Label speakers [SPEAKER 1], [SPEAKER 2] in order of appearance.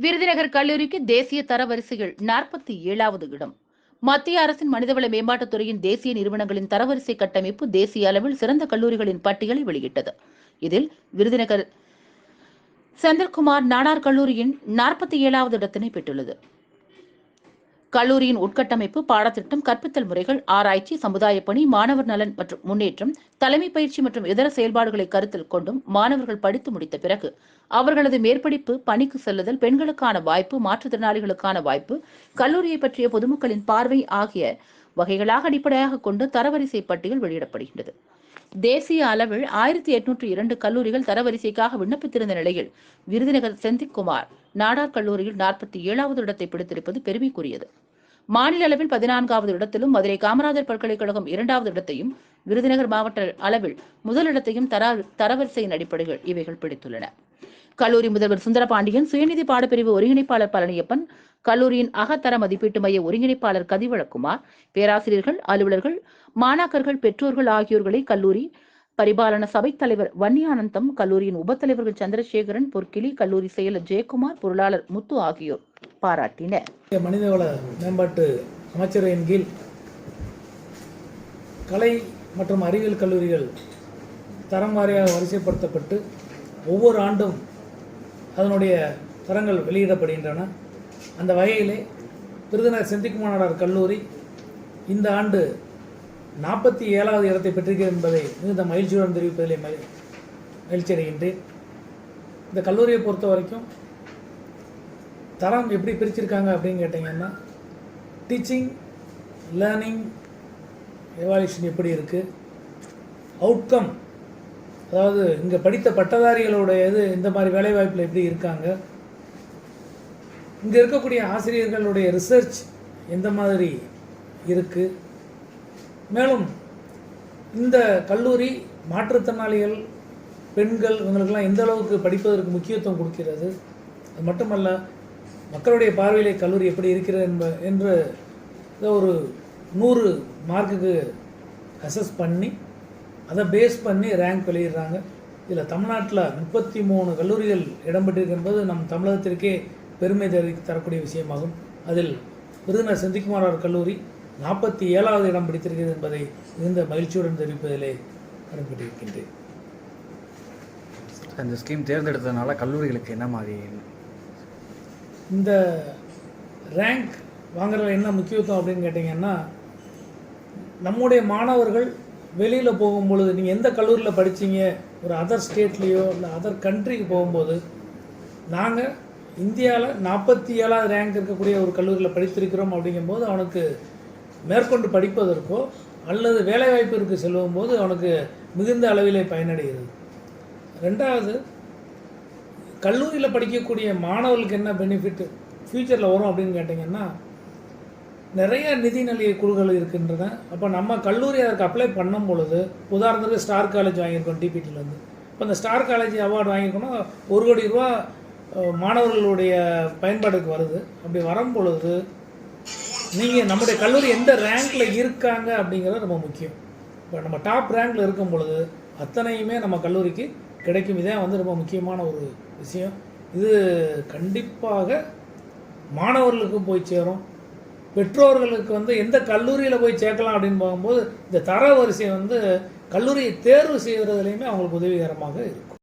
[SPEAKER 1] விருதுநகர் கல்லூரிக்கு தேசிய தரவரிசையில் நாற்பத்தி ஏழாவது இடம். மத்திய அரசின் மனிதவள மேம்பாட்டுத் துறையின் தேசிய நிறுவனங்களின் தரவரிசை கட்டமைப்பு தேசிய அளவில் சிறந்த கல்லூரிகளின் பட்டியலை வெளியிட்டது. இதில் விருதுநகர் செந்தில்குமார் நாடார் கல்லூரியின் நாற்பத்தி ஏழாவது இடத்தினை பெற்றுள்ளது. கல்லூரியின் உட்கட்டமைப்பு பாடத்திட்டம் கற்பித்தல் முறைகள் ஆராய்ச்சி சமுதாய பணி மாணவர் நலன் மற்றும் முன்னேற்றம் தலைமை பயிற்சி மற்றும் இதர செயல்பாடுகளை கருத்தில் கொண்டும் மாணவர்கள் படித்து முடித்த பிறகு அவர்களது மேற்படிப்பு பணிக்கு செல்லுதல் பெண்களுக்கான வாய்ப்பு மாற்றுத்திறனாளிகளுக்கான வாய்ப்பு கல்லூரியை பற்றிய பொதுமக்களின் பார்வை ஆகிய வகைகளாக அடிப்படையாக கொண்டு தரவரிசை பட்டியல் வெளியிடப்படுகின்றது. தேசிய அளவில் ஆயிரத்தி எட்நூற்றி இரண்டு கல்லூரிகள் தரவரிசைக்காக விண்ணப்பித்திருந்த நிலையில் விருதுநகர் செந்திக்குமார் நாடார் கல்லூரியில் நாற்பத்தி ஏழாவது இடத்தை பிடித்திருப்பது பெருமைக்குரியது. மாநில அளவில் பதினான்காவது இடத்திலும் மதுரை காமராஜர் பல்கலைக்கழகம் இரண்டாவது இடத்தையும் விருதுநகர் மாவட்ட அளவில் முதலிடத்தையும் தர தரவரிசையின் அடிப்படையில் இவைகள் பிடித்துள்ளன. கல்லூரி முதல்வர் சுந்தரபாண்டியன் சுயநிதி பாடப்பிரிவு ஒருங்கிணைப்பாளர் பழனியப்பன் கல்லூரியின் அகத்தர மதிப்பீட்டு மைய ஒருங்கிணைப்பாளர் கதிவழக்குமார் பேராசிரியர்கள் அலுவலர்கள் மாணாக்கர்கள் பெற்றோர்கள் ஆகியோர்களை கல்லூரி பரிபாலன சபைத் தலைவர் வன்னியானந்தம் கல்லூரியின் உபத்தலைவர்கள் சந்திரசேகரன் பொற்கிளி கல்லூரி செயலர் ஜெயக்குமார் பொருளாளர் முத்து ஆகியோர் பாராட்டினர்.
[SPEAKER 2] மனிதவள மேம்பாட்டு அமைச்சரின் கீழ் கலை மற்றும் அறிவியல் கல்லூரிகள் தரம் வாரியாக வரிசைப்படுத்தப்பட்டு ஒவ்வொரு ஆண்டும் அதனுடைய தரங்கள் வெளியிடப்படுகின்றன. அந்த வகையிலே விருதுநகர் செந்திக்குமானார் கல்லூரி இந்த ஆண்டு நாற்பத்தி ஏழாவது இடத்தை பெற்றிருக்கிறது என்பதை மிகுந்த மகிழ்ச்சியுடன் தெரிவிப்பதிலே மகி மகிழ்ச்சி அடைகின்றேன் இந்த கல்லூரியை பொறுத்த வரைக்கும் தரம் எப்படி பிரிச்சிருக்காங்க அப்படின்னு கேட்டிங்கன்னா டீச்சிங் லேர்னிங் எவால்யூஷன் எப்படி இருக்குது அவுட்கம் அதாவது இங்கே படித்த பட்டதாரிகளுடைய இது இந்த மாதிரி வேலைவாய்ப்பில் எப்படி இருக்காங்க? இங்கே இருக்கக்கூடிய ஆசிரியர்களுடைய ரிசர்ச் எந்த மாதிரி இருக்குது மேலும் இந்த கல்லூரி மாற்றுத்திறனாளிகள் பெண்கள் இவங்களுக்கெல்லாம் எந்த அளவுக்கு படிப்பதற்கு முக்கியத்துவம் கொடுக்கிறது? அது மட்டுமல்ல மக்களுடைய பார்வையிலே கல்லூரி எப்படி இருக்கிறது என்ப என்று ஒரு நூறு மார்க்குக்கு அசஸ் பண்ணி அதை பேஸ் பண்ணி ரேங்க் வெளியிடுறாங்க. இதில் தமிழ்நாட்டில் முப்பத்தி மூணு கல்லூரிகள் இடம்பெற்றிருக்கு என்பது நம் தமிழகத்திற்கே பெருமை தரி தரக்கூடிய விஷயமாகும். அதில் விருதுநர் செந்திக்குமார் கல்லூரி நாற்பத்தி ஏழாவது இடம் பிடித்திருக்கிறது என்பதை மிகுந்த மகிழ்ச்சியுடன் தெரிவிப்பதிலே கடன்பட்டிருக்கின்றேன்
[SPEAKER 3] இந்த ஸ்கீம் தேர்ந்தெடுத்ததுனால கல்லூரிகளுக்கு என்ன மாதிரி
[SPEAKER 2] இந்த ரேங்க் வாங்குறதுல என்ன முக்கியத்துவம் அப்படின்னு கேட்டிங்கன்னா நம்முடைய மாணவர்கள் வெளியில் போகும்பொழுது நீங்கள் எந்த கல்லூரியில் படிச்சீங்க ஒரு அதர் ஸ்டேட்லேயோ இல்லை அதர் கண்ட்ரிக்கு போகும்போது நாங்கள் இந்தியாவில் நாற்பத்தி ஏழாவது ரேங்க் இருக்கக்கூடிய ஒரு கல்லூரியில் படித்திருக்கிறோம் அப்படிங்கும்போது அவனுக்கு மேற்கொண்டு படிப்பதற்கோ அல்லது வேலைவாய்ப்பிற்கு செல்லும் போது அவனுக்கு மிகுந்த அளவிலே பயனடைகிறது. ரெண்டாவது கல்லூரியில் படிக்கக்கூடிய மாணவர்களுக்கு என்ன பெனிஃபிட் ஃப்யூச்சரில் வரும் அப்படின்னு கேட்டிங்கன்னா நிறைய நிதிநிலை குழுக்கள் இருக்கின்றன. அப்போ நம்ம கல்லூரி அதற்கு அப்ளை பண்ணும் பொழுது உதாரணத்துக்கு ஸ்டார் காலேஜ் வாங்கியிருக்கோம் டிபிடிலேருந்து இப்போ இந்த ஸ்டார் காலேஜ் அவார்டு வாங்கிக்கணும் ஒரு கோடி ரூபா மாணவர்களுடைய பயன்பாடுக்கு வருது. அப்படி வரும் பொழுது நீங்கள் நம்முடைய கல்லூரி எந்த ரேங்க்கில் இருக்காங்க அப்படிங்கிறது ரொம்ப முக்கியம். இப்போ நம்ம டாப் ரேங்க்கில் இருக்கும் பொழுது அத்தனையுமே நம்ம கல்லூரிக்கு கிடைக்கும். இதே வந்து ரொம்ப முக்கியமான ஒரு விஷயம். இது கண்டிப்பாக மாணவர்களுக்கும் போய் சேரும். பெற்றோர்களுக்கு வந்து எந்த கல்லூரியில் போய் சேர்க்கலாம் அப்படின்னு பார்க்கும்போது இந்த தர வரிசை வந்து கல்லூரியை தேர்வு செய்கிறதுலையுமே அவங்களுக்கு உதவிகரமாக இருக்கும்.